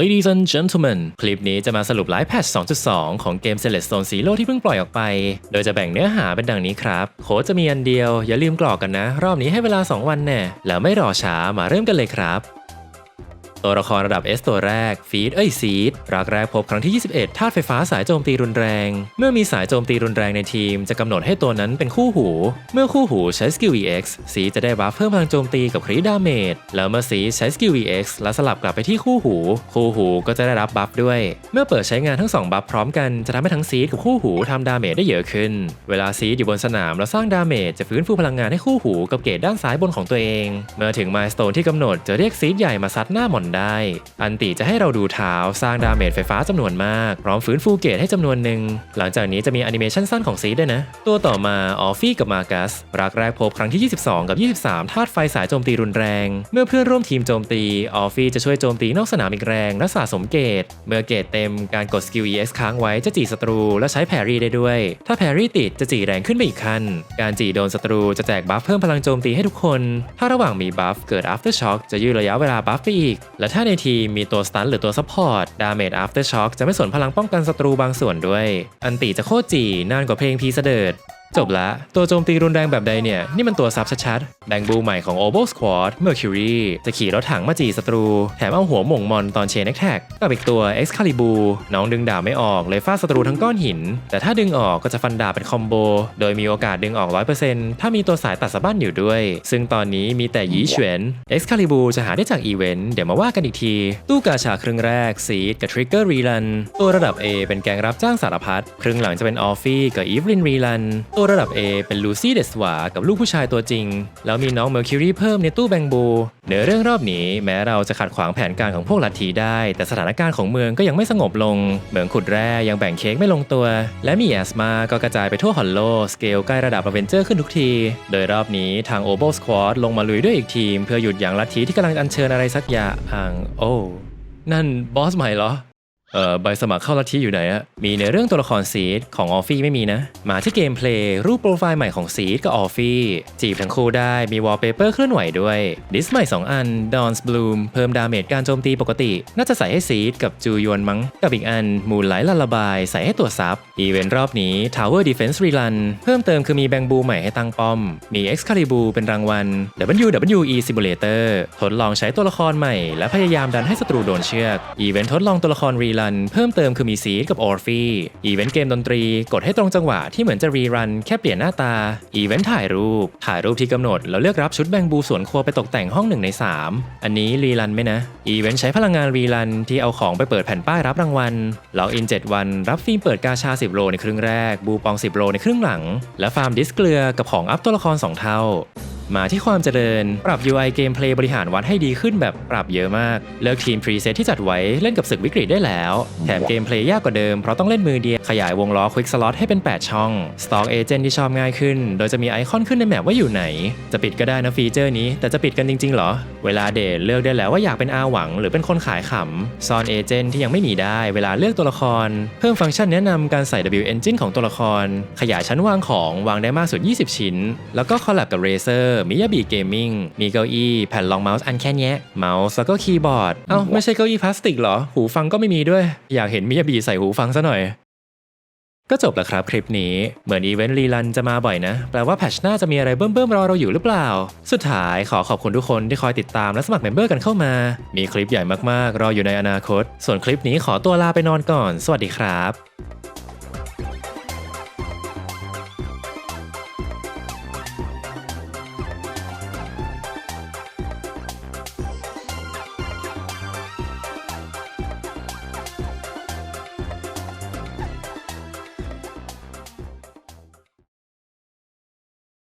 Ladies and gentlemen คลิปนี้จะมาสรุปไลฟ์แพท2.2 ของเกม Celeste Zone Zero ที่เพิ่งปล่อยออกไป โดยจะแบ่งเนื้อหาเป็นดังนี้ครับ โค้ดจะมีอันเดียว อย่าลืมกรอกกันนะ รอบนี้ให้เวลา 2 วันแน่ แล้วไม่รอช้ามาเริ่มกันเลยครับ ตัวละครระดับ S ตัวแรกฟีดเอ้ยซีดรักแรกพบครั้งที่ 21ธาตุไฟฟ้าสายโจมตีรุนแรง เมื่อมีสายโจมตีรุนแรงในทีม จะกำหนดให้ตัวนั้นเป็นคู่หู เมื่อคู่หูใช้สกิล EX ซีดจะได้บัฟเพิ่มพลังโจมตีกับคริดาเมจแล้วเมื่อซีดใช้สกิล EX แล้วสลับกลับไปที่คู่หู คู่หูก็จะได้รับบัฟด้วย เมื่อเปิดใช้งานทั้งสองบัฟพร้อมกันจะทำให้ทั้งซีดกับคู่หูทำดาเมจได้เยอะขึ้น เวลาซีดอยู่บนสนามแล้วสร้างดาเมจจะฟื้นฟูพลังงานให้คู่หูกับเกตด้านซ้ายบนของตัวเอง เมื่อถึงมายสเตนที่กำหนดจะเรียกซีดใหญ่มาซัดหน้าหมอนได้ อันติจะให้เราดูเท้าสร้างดาเมจไฟฟ้าจำนวนมาก พร้อมฟื้นฟูเกตให้จำนวนหนึ่ง หลังจากนี้จะมีแอนิเมชันสั้นของซีด้วยนะ ตัวต่อมาออฟฟี่กับมากัสรักแรกพบครั้งที่ 22 กับ 23ธาตุไฟสายโจมตีรุนแรง เมื่อเพื่อนร่วมทีมโจมตีออฟฟี่จะช่วยโจมตีนอกสนามอีกแรงและสะสมเกต เมื่อเกตเต็มการกดสกิล EX ค้างไว้จะจีศัตรูและใช้แพรรี่ได้ด้วย ถ้าแพรรี่ติดจะจีแรงขึ้นไปอีกขั้น การจีโดนศัตรูจะแจกบัฟเพิ่มพลังโจมตีให้ทุกคน ถ้าระหว่างมีบัฟเกิด after shock จะยืดระยะเวลาบัฟไปอีกและถ้าในทีมมีตัวสตันหรือตัวซัพพอร์ตดาเมจ after shock จะไม่สนพลังป้องกันศัตรูบางส่วนด้วย อันตีจะโคตรจีนานกว่าเพลงพีเสดิร์ด จบละ ตัวโจมตีรุนแรงแบบใดเนี่ย นี่มันตัวซับชัดๆแบงบูใหม่ของ o b o Squad Mercury จะขี่รถถังมาจีศัตรู แถมเอาหัวหม่งมอนตอนเชนแท็กกับอีกตัว Excalibur น้องดึงดาบไม่ออกเลยฟาดศัตรูทั้งก้อนหิน แต่ถ้าดึงออกก็จะฟันดาบเป็นคอมโบ โดยมีโอกาสดึงออก 100%ถ้ามีตัวสายตัดสะบั้นอยู่ด้วย ซึ่งตอนนี้มีแต่ยีเฉวน Excalibur จะหาได้จากอีเวนต์เดี๋ยวมาว่ากันอีกที ตู้กาชาครึ่งแรกซีดกับ Trigger Relan ตัวระดับ A เป็นแกงรับจ้างสารพัดครึ่งหลังจะเป็นออฟฟี่กับอีฟลินรีลันตัวระดับ A เป็นลูซี่เดสวากับลูกผู้ชายตัวจริง แล้วมีน้องเมอร์คิวรีเพิ่มในตู้แบงบูเนื้อเรื่องรอบนี้แม้เราจะขัดขวางแผนการของพวกลัทธิได้ แต่สถานการณ์ของเมืองก็ยังไม่สงบลง เหมืองขุดแร่ยังแบ่งเค้กไม่ลงตัว และมีแอสมาก็กระจายไปทั่วฮอลโลสเกลใกล้ระดับอเวนเจอร์ขึ้นทุกที โดยรอบนี้ทางโอโบสควอดลงมาลุยด้วยอีกทีม เพื่อหยุดยั้งลัทธิที่กำลังอัญเชิญอะไรสักอย่างโอ้นั่นบอสใหม่เหรอ เอ่อใบสมัครเข้าลัทธิอยู่ไหนอะมีในเรื่องตัวละครซีดของออฟฟี่ไม่มีนะ มาที่เกมเพลย์รูปโปรไฟล์ใหม่ของซีดกับออฟฟี่จีบทั้งคู่ได้มีวอลเปเปอร์เคลื่อนไหวด้วยดิสใหม่ 2 อัน Dawn's Bloom เพิ่มดาเมจการโจมตีปกติ น่าจะใส่ให้ซีดกับจูยวนมั้ง กับอีกอันมูนไลท์ลาลาบาย ใส่ให้ตัวซับอีเวนต์รอบนี้ Tower Defense Rerun เพิ่มเติมคือมีแบงบูใหม่ให้ตั้งป้อม มี Excalibur เป็นรางวัล WWE Simulator ทดลองใช้ตัวละครใหม่ และพยายามดันให้ศัตรูโดนเชือกอีเวนต์ทดลองตัวละครรีรันเพิ่มเติมคือมีซีดกับออร์ฟี่อีเวนต์เกมดนตรี กดให้ตรงจังหวะที่เหมือนจะรีรันแค่เปลี่ยนหน้าตา อีเวนต์ถ่ายรูป ถ่ายรูปที่กำหนด แล้วเลือกรับชุดแบงบูสวนครัวไปตกแต่งห้องหนึ่งใน 3 อันนี้รีรันไหมนะ อีเวนต์ใช้พลังงานรีรันที่เอาของไปเปิดแผ่นป้ายรับรางวัลล็อกอิน 7 วัน รับฟิล์มเปิดกาชา 10 โลในครึ่งแรก บูปอง 10 โลในครึ่งหลัง และฟาร์มดิสเกลือกับของอัพตัวละคร 2 เท่ามาที่ความเจริญ ปรับ UI เกมเพลย์บริหารวัดให้ดีขึ้นแบบปรับเยอะมาก เลิกทีมพรีเซตที่จัดไว้เล่นกับศึกวิกฤตได้แล้ว แถมเกมเพลย์ยากกว่าเดิมเพราะต้องเล่นมือเดียว ขยายวงล้อควิกสล็อตให้เป็น 8 ช่อง Stock Agent ที่ชอบง่ายขึ้น โดยจะมีไอคอนขึ้นในแมปว่าอยู่ไหน จะปิดก็ได้นะฟีเจอร์นี้ แต่จะปิดกันจริงๆเหรอ เวลาเดทเลือกได้แล้วว่าอยากเป็นอาหวัง หรือเป็นคนขายขำซ่อนเอเจนต์ที่ยังไม่มีได้ เวลาเลือกตัวละคร เพิ่มฟังก์ชันแนะนำการใส่ W Engine ของตัวละคร ขยายชั้นวางของวางได้มากสุด 20 ชิ้น แล้วก็คอลแลบกับ Razer มิยาบิเกมมิ่งมีเก้าอี้แผ่นรองเมาส์อันแค่เนี้ยเมาส์แล้วก็คีย์บอร์ด เอ้าไม่ใช่เก้าอี้พลาสติกเหรอ หูฟังก็ไม่มีด้วย อยากเห็นมิยาบิใส่หูฟังซะหน่อยก็จบแล้วครับคลิปนี้ เหมือนอีเวนต์รีลันจะมาบ่อยนะ แปลว่าแพทชหน้าจะมีอะไรเบิ่มๆรอเราอยู่หรือเปล่า สุดท้ายขอขอบคุณทุกคนที่คอยติดตามและสมัครเมมเบอร์กันเข้ามา มีคลิปใหญ่มากๆ รออยู่ในอนาคต ส่วนคลิปนี้ขอตัวลาไปนอนก่อน สวัสดีครับ